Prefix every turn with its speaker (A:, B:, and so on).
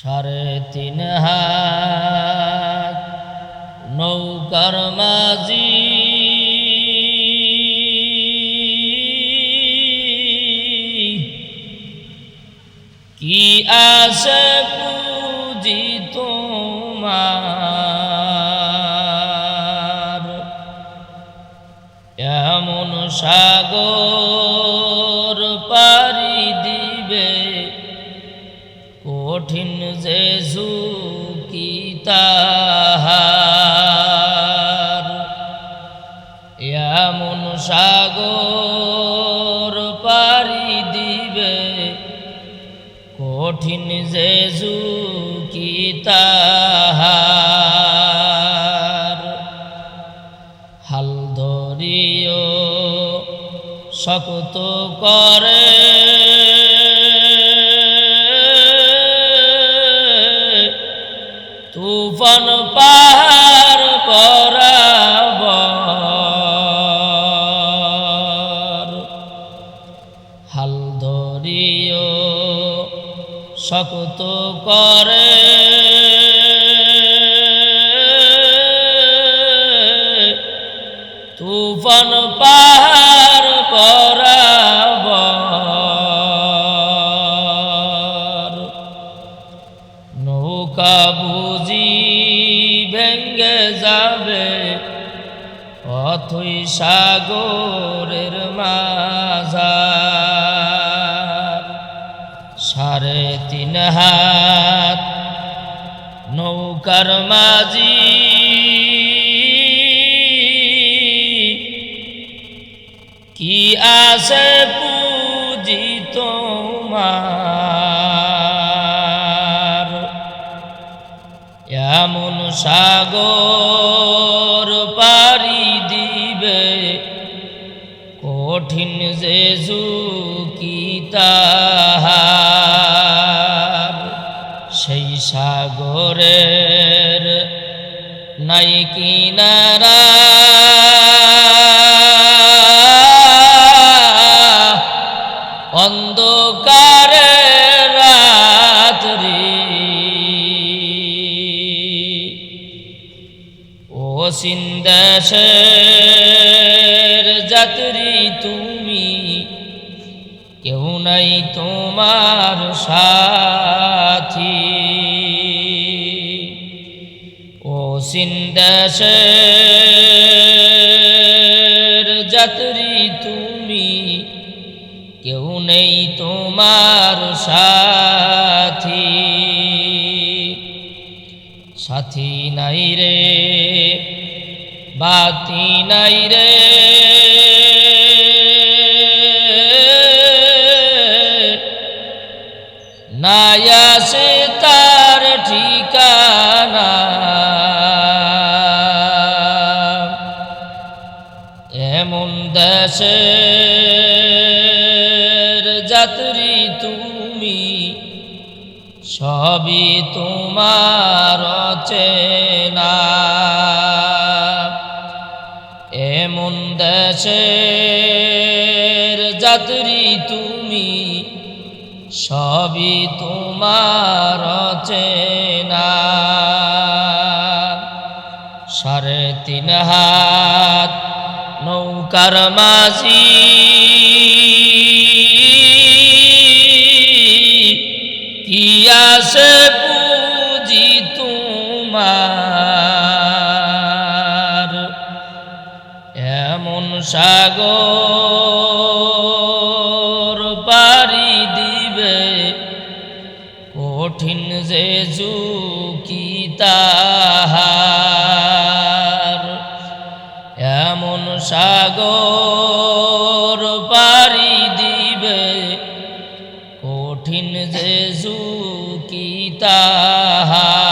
A: সাড়ে তিন হাত নৌকার মাঝি। কি আসে পুজি তোমার? এমন সাগর পারি দিবে কঠিন যে এমন সাগর পারি দিবে কঠিন যে তাহার। হাল ধরিও শক্ত করে তুফান পাহাড় পরাবর হাল ধরিও শক্ত করে। তুফান পাহাড় পরাবর নৌকা বুঝি ভেঙ্গে যাবে অথই সাগরের মাঝার। সাড়ে তিন হাত নৌকার মাঝি কি আসে পুজি তোমার? এমন সাগর পারি দিবে। কঠিন যে তাহার? সেই সাগরের নাই কিনারা। অন্ধকারে ও সিন্দেশের যাত্রী তুমি। কেউ নাই তোমার সাথী। ও সিন্দেশের যাত্রী তুমি। কেউ নেই তোমার সাথী। সাথী নাই রে। বাতি নাই রে। নাই আসে তার ঠিকানা। এমন দেশের যাত্রী তুমি সবই তোমার চেনা এমন দেশের যাত্রী তুমি সবই তোমার চেনা। সাড়ে তিন হাত নৌকার মাঝি কি আসে সাগর পারি দিবে। কঠিন যে তাহার এমন সাগর পারি দিবে। কঠিন যে তাহার